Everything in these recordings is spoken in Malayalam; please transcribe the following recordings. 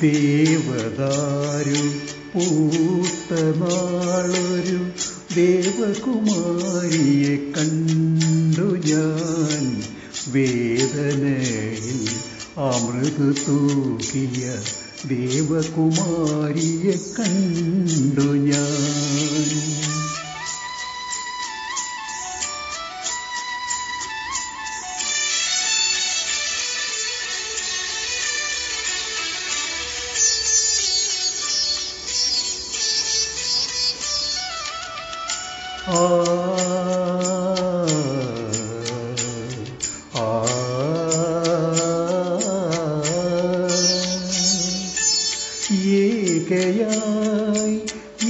ദേവദാരു പൂത്ത നാളൊരു ദേവകുമാരിയെ കണ്ടു ഞാൻ. വേദനയിൽ അമൃത് തൂകിയ ദേവകുമാരിയെ കണ്ടു ഞാൻ. ഏകയായി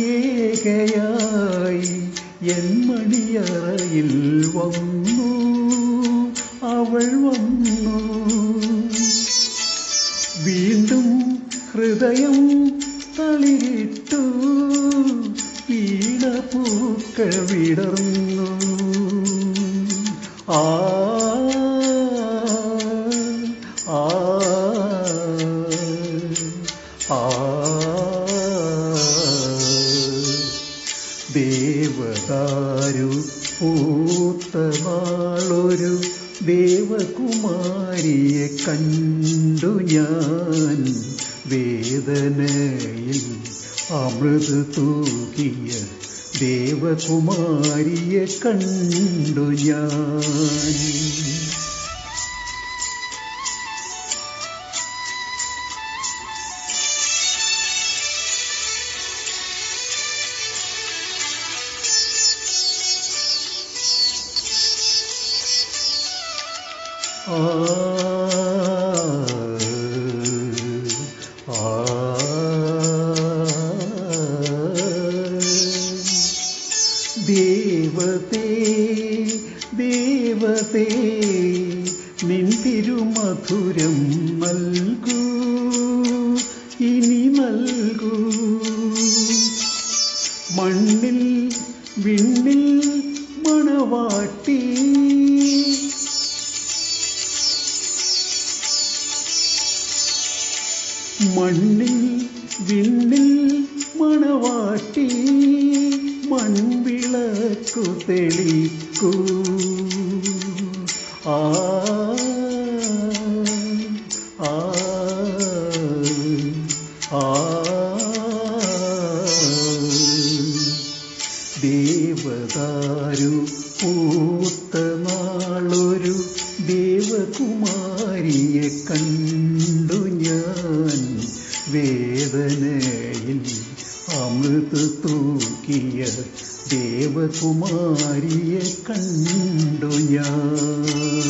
ഏകയായി എൻ മണിയറയിൽ വന്നു. അവൾ വന്നു. വീണ്ടും ഹൃദയം തളിരിട്ടു. പൂക്കൾ വിടർന്നു. ആ ആ ആ ദേവതാരു പൂത്ത നാളൊരു ദേവകുമാരിയെ കണ്ടു ഞാൻ വേദനയിൽ അമൃത് തൂകിയ ദേവകുമാരിയെ കണ്ടു ഞാൻ. ആ ആ. ദേവതേ ദേവതേ നിൻ തിരുമധുരം നൽകൂ ഇനി നൽകൂ. മണ്ണിൽ വിണ്ണിൽ മണവാട്ടി മണ്ണിൽ വിണ്ണിൽ മണവാട്ടി. മൺവിളക്കു തെളിക്കൂ ആ ആ ആ. ദേവദാരു പൂത്ത നാളൊരു ദേവകുമാരിയെ കണ്ടു ഞാൻ. വേദനയിൽ അമൃത് തൂക്കിയ ദേവകുമാരിയെ കണ്ടു ഞാൻ.